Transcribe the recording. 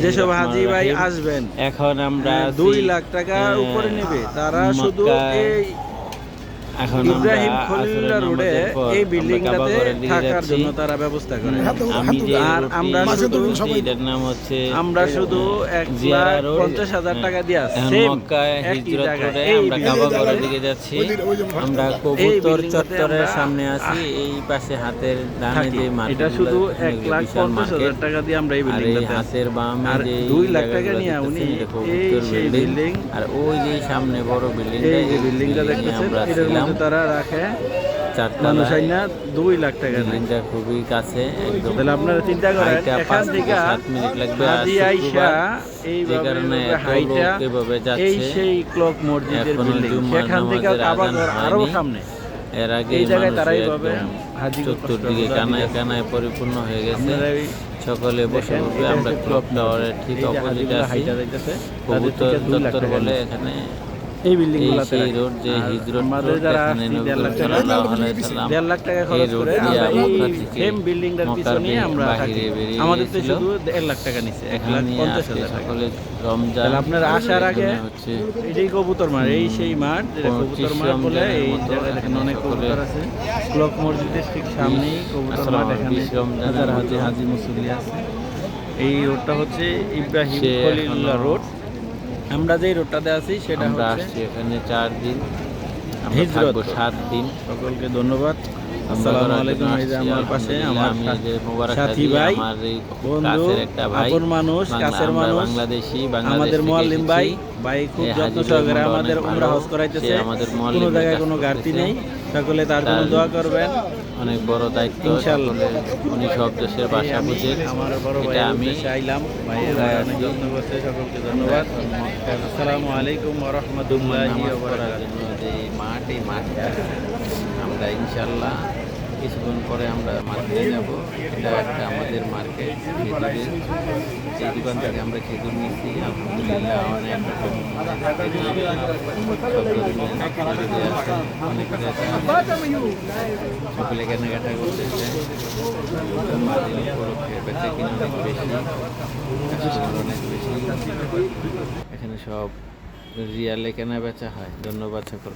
যেসব হাজি ভাই। আসবেন এখন আমরা দুই লাখ টাকা উপরে নেবে তারা শুধু এই এখন ইব্রাহিম আমরা খলিল্লা রোডে এই বিল্ডিংটাতে থাকার জন্য তারা ব্যবস্থা করে। আমি আর আমরা শুধু- এটার নাম হচ্ছে আমরা শুধু এক লাখ পঞ্চাশ হাজার হ্যাঁ। টাকা দিয়া এখন সেম হিজরত রোডে আমরা কাবা ঘরের দিকে যাচ্ছি। আমরা। কবুতর চত্বরের সামনে আছি এই পাশে হাতের ডানে যে এটা শুধু এক লাখ পঞ্চাশ হাজার টাকা দিয়ে আমরা এই বিল্ডিংটাতে হাতের বামে আর দুই লাখ টাকা নিয়ে উনি এই বিল্ডিং বিল্ডিং আর ওই যে সামনে বড় বিল্ডিংটা এই যে বিল্ডিংটা দেখতেছেন আমরা মধ্যে তারা রাখে। মানুষ আইনা দুই লাখ টাকা নেয় খুবই কাছে একদম তাহলে আপনারা চিন্তা করেন এখান পাঁচ থেকে সাত মিনিট লাগবে আইসা কারণে হাইটা এই সেই ক্লক মসজিদের বিল্ডিং সেখান থেকে আরও সামনে। এর আগে এই জায়গায় তারাই পাবে চতুর্দিকে কানায় কানায় পরিপূর্ণ হয়ে গেছে। সকলে বসে বসে আমরা ক্লক টাওয়ারের ঠিক অপোজিটে আছি। কবুতর টাকা বলে এখানে এই বিল্ডিং এই গুলাতে সেই রোড যে হিজরত আমাদের যারা দেড় লাখ টাকা দেড় লাখ টাকা খরচ করে এই সেম বিল্ডিংটার পিছনে আমরা থাকি আমাদের তো শুধু দেড় লাখ টাকা নিচ্ছে এক লাখ পঞ্চাশ হাজার টাকা। রমজান আপনারা আসার আগে এটাই কবুতর মাঠ এই সেই মাঠ যেটা কবুতর মাঠ বলে এই জায়গায় দেখেন অনেক কবুতর আছে। ক্লক মসজিদের ঠিক সামনেই কবুতর মাঠ এখানে। হাজার হাজি হাজি মুসল্লি আছে। এই রোডটা হচ্ছে ইব্রাহিম খলিল্লাহ রোড। আমরা যেই রোডটাতে আছি সেটা আমরা হচ্ছে আসছি এখানে চার দিন। আমরা থাকব সাত দিন। সকলকে ধন্যবাদ। আসসালামু আলাইকুম এই যে আমার পাশে আমার সাথী ভাই বন্ধু কাছের একটা ভাই। আপন মানুষ কাছের মানুষ বাংলাদেশি বাংলাদেশ আমাদের মোয়াল্লিম ভাই এসেছি। ভাই খুব যত্ন সহকারে আমাদের উমরা হজ করাইতেছে কোনো জায়গায় কোনো ঘাটতি নেই। সকলে তার জন্য দোয়া করবেন। অনেক বড় দায়িত্ব ইনশাআল্লাহ। উনি সব দেশের ভাষা আমার বড় ভাই আমি আইলাম। ভাই অনেক যত্ন করছে সকলকে ধন্যবাদ। আসসালামু আলাইকুম ওয়া রাহমাতুল্লাহি ওয়া বারাকাতুহু। জন্য যে আমরা ইনশাল্লাহ কিছুক্ষণ পরে আমরা মার্কেটে যাব। এটা একটা আমাদের মার্কেট। খেজুরের এই দোকান থেকে আমরা খেজুর নিচ্ছি। আলহামদুলিল্লাহ অনেক রকম অনেক সকলে কেনাকাটা করতেছে। উপলক্ষে বেচা কিনা অনেক বেশি। অনেক বেশি। এখানে সব রিয়ালে কেনা বেচা হয়। ধন্যবাদ সকল